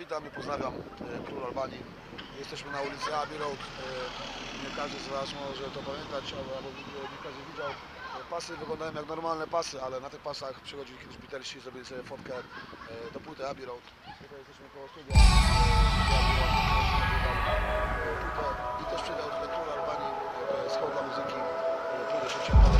witam i pozdrawiam e, król Albanii. Jesteśmy na ulicy Abbey Road. E, Nie każdy z Was może to pamiętać, albo nie każdy widział. E, Pasy wyglądają jak normalne pasy, ale na tych pasach przychodzili kiedyś Beatlesi i zrobili sobie fotkę do płyty Abbey Road. Tutaj jesteśmy koło studia. i też przydał król Albanii z muzyki. Płytę się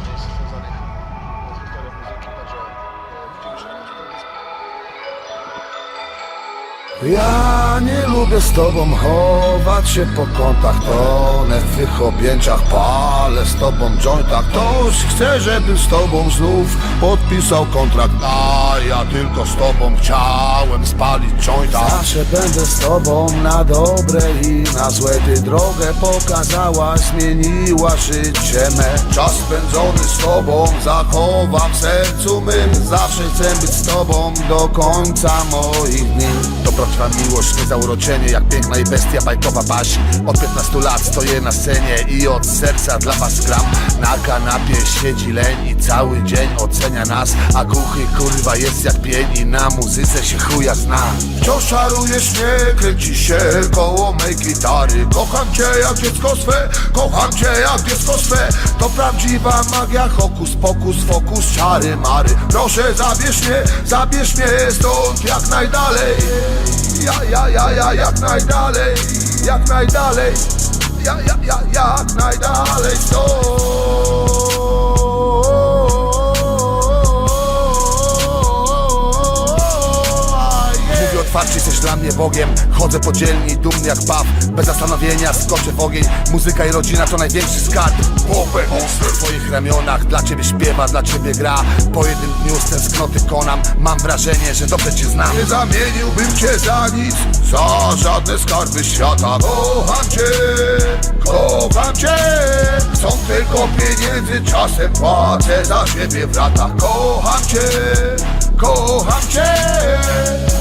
Ja nie lubię z tobą chować się po kątach Tonę w twych objęciach, palę z tobą jointach. Ktoś chce, żebym z tobą znów podpisał kontrakt A ja tylko z tobą chciałem spalić jointa. Zawsze będę z tobą na dobre i na złe Ty drogę pokazałaś, zmieniła życie me. Czas spędzony z tobą zachowam w sercu mym. Zawsze chcę być z tobą do końca moich dni Prawdziwa miłość, nie zauroczenie Jak piękna i bestia bajkowa baśń Od 15 lat stoję na scenie I od serca dla was gram. Na kanapie siedzi leń I cały dzień ocenia nas A głuchy kurwa jest jak pień I na muzyce się chuja zna. Wciąż czarujesz mnie, kręci się koło mej gitary. Kocham cię jak dziecko swe Kocham cię jak dziecko swe. To prawdziwa magia Hokus pokus, fokus, czary mary. Proszę zabierz mnie, zabierz mnie stąd jak najdalej Ja, ja, ja, ja, jak najdalej Jak najdalej. Ja, ja, ja, jak najdalej Mówię otwarcie, jesteś dla mnie Bogiem. Chodzę po dzielni, dumny jak paw Bez zastanowienia skoczę w ogień. Muzyka i rodzina to największy skarb. Popek w ramionach. Dla ciebie śpiewa, dla ciebie gra. Po jednym dniu z tęsknoty konam. Mam wrażenie, że dobrze cię znam. Nie zamieniłbym cię za nic Za żadne skarby świata. Kocham cię, kocham cię. Chcą tylko pieniędzy Czasem płacę za siebie w ratach. Kocham cię, kocham cię